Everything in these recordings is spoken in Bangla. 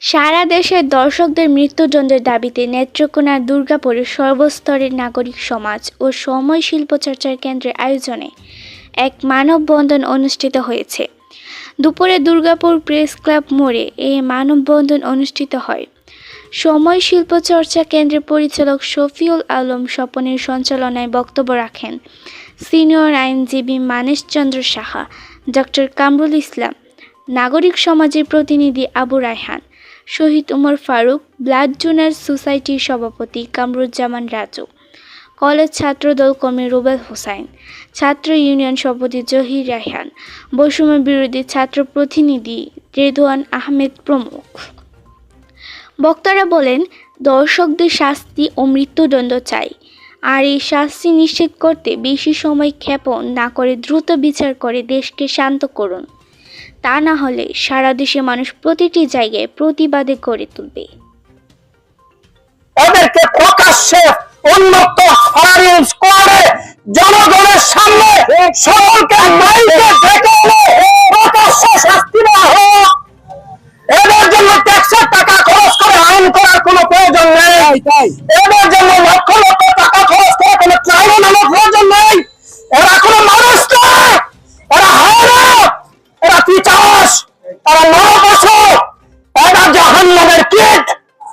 সারা দেশের দর্শকদের মৃত্যুদণ্ডের দাবিতে নেত্রকোনার দুর্গাপুরে সর্বস্তরের নাগরিক সমাজ ও সময় শিল্পচর্চার কেন্দ্রের আয়োজনে এক মানববন্ধন অনুষ্ঠিত হয়েছে। দুপুরে দুর্গাপুর প্রেস ক্লাব মোড়ে এই মানববন্ধন অনুষ্ঠিত হয়। সময় শিল্পচর্চা কেন্দ্রের পরিচালক শফিউল আলম স্বপনের সঞ্চালনায় বক্তব্য রাখেন সিনিয়র আইনজীবী মানেশচন্দ্র সাহা, ডক্টর কামরুল ইসলাম, নাগরিক সমাজের প্রতিনিধি আবু রায়হান শহীদ উমর ফারুক, ব্লাড জোনার সোসাইটির সভাপতি কামরুজ্জামান রাজু, কলেজ ছাত্রদল কর্মী রুবেল হোসাইন, ছাত্র ইউনিয়ন সভাপতি জহির রায়হান, বৈষম্য বিরোধী ছাত্র প্রতিনিধি রেদওয়ান আহমেদ প্রমুখ। বক্তারা বলেন, দর্শকদের শাস্তি ও মৃত্যুদণ্ড চাই। আর এই শাস্তি নিশ্চিত করতে বেশি সময় ক্ষেপণ না করে দ্রুত বিচার করে দেশকে শান্ত করুন। তা না হলে সারা দেশে মানুষ প্রতিটি জায়গায় প্রতিবাদে গড়ে তুলবে। ওদেরকে প্রকাশ্যে উন্মুক্ত ফায়ারিং স্কোয়াডে জনগণের সামনে সকলকে মাইকে ডেকে প্রকাশ্যে শাস্তি দেওয়া হোক। এদের জন্য ট্যাক্সের টাকা খরচ করে আইন করার কোনো প্রয়োজন নেই। এদের জন্য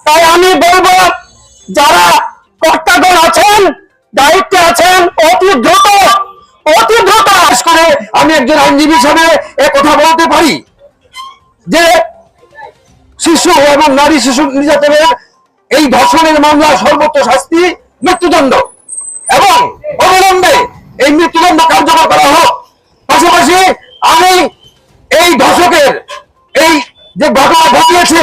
তাই আমি বলব, যারা কর্তাগণ আছেন, দায়িত্বে আছেন, অতি দ্রুত অতি দ্রুত আস করে আমি একজন আইনজীবী হিসাবে এ কথা বলতে পারি যে শিশু এবং নারী শিশু নির্যাতনের এই ধর্ষণের মামলা সর্বোচ্চ শাস্তি মৃত্যুদণ্ড। এবং অবিলম্বে এই মৃত্যুদণ্ড কার্যকর করা হোক। পাশাপাশি আমি এই ধর্ষকের এই যে ঘটনা ঘটিয়েছে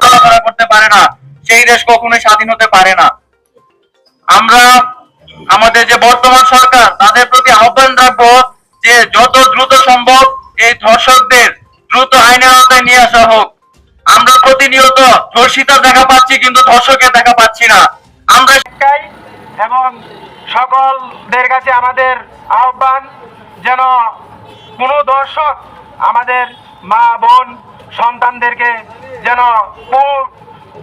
চলাফেরা করতে পারে না। সেই দেশ কখনোই স্বাধীন হতে পারে না। আমরা আমাদের যে বর্তমান সরকার, তাদের প্রতি আহ্বান রাখব যে যত দ্রুত সম্ভব এই ধর্ষকদের দ্রুত আইনের আওতায় নিয়ে আসা হোক। আমরা প্রতিনিয়ত ধর্ষিতা দেখা পাচ্ছি, কিন্তু ধর্ষকের দেখা পাচ্ছি না। আমরা এবং সকলদের কাছে আমাদের আহ্বান যেন কোনো দর্শক আমাদের মা, বোন সন্তানদেরকে যেন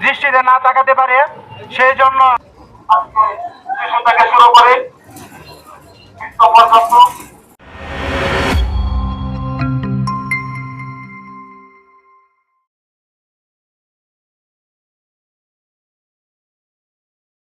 দৃষ্টিতে না তাকাতে পারে সেই জন্য শুরু করে। পর্যন্ত